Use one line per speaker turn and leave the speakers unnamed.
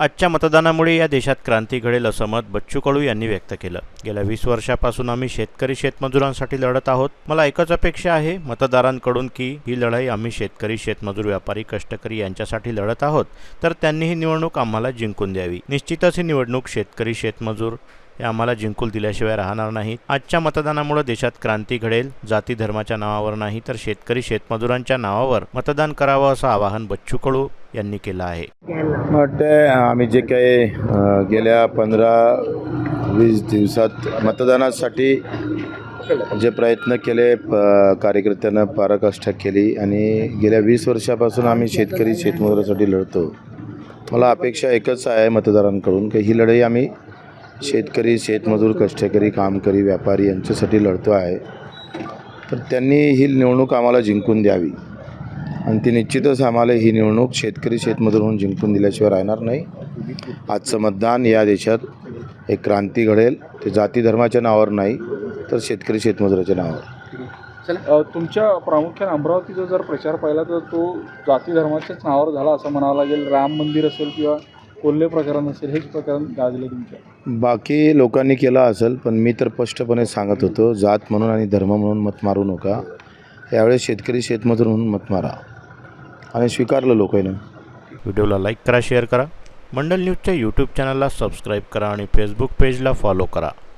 आजच्या मतदानामुळे या देशात क्रांती घडेल असं मत बच्चू कडू यांनी व्यक्त केलं. गेल्या वीस वर्षापासून आम्ही शेतकरी शेतमजुरांसाठी लढत आहोत. मला एकच अपेक्षा आहे मतदारांकडून की ही लढाई आम्ही शेतकरी शेतमजूर व्यापारी कष्टकरी यांच्यासाठी लढत आहोत. तर त्यांनी ही निवडणूक आम्हाला जिंकून द्यावी. निश्चितच ही निवडणूक शेतकरी शेतमजूर हे आम्हाला जिंकून दिल्याशिवाय राहणार नाहीत आजच्या मतदानामुळे देशात क्रांती घडेल जाती धर्माच्या नावावर नाही तर शेतकरी शेतमजुरांच्या नावावर मतदान करावं असं आवाहन बच्चू कडू यांनी केलं आहे.
मला आम्ही जे काही गेल्या पंधरा वीस दिवसात मतदानासाठी जे प्रयत्न केले प- कार्यकर्त्यांना पराकाष्ठा केली आणि गेल्या वीस वर्षापासून आम्ही शेतकरी शेतमजुरासाठी लढतो. मला अपेक्षा एकच आहे मतदारांकडून की ही लढाई आम्ही शेतकरी शेतमजूर कष्टकरी कामकरी व्यापारी यांच्यासाठी लढतो आहे. तर त्यांनी ही निवडणूक आम्हाला जिंकून द्यावी. आणि ती निश्चितच आम्हाला ही निवडणूक शेतकरी शेतमजूर म्हणून जिंकून दिल्याशिवाय राहणार नाही. आजचं मतदान या देशात एक क्रांती घडेल. ते जाती धर्माच्या नावावर नाही तर शेतकरी शेतमजुराच्या नावावर.
तुमच्या प्रामुख्याने अमरावतीचा जर प्रचार पाहिला तर तो जाती धर्माच्याच नावावर झाला असं म्हणावं लागेल. राम मंदिर असेल किंवा कोल्हे प्रकरण असेल हेच प्रकरण गाजले तुमच्या.
बाकी लोकांनी केलं असेल पण मी तर स्पष्टपणे सांगत होतो जात म्हणून आणि धर्म म्हणून मत मारू नका. यावेळेस शेतकरी शेतमजूर म्हणून मत मारा. आणि स्वीकारलं लोकांनी.
व्हिडिओला लाईक करा शेअर करा. मंडल न्यूजच्या यूट्यूब चॅनलला सबस्क्राईब करा आणि फेसबुक पेजला फॉलो करा.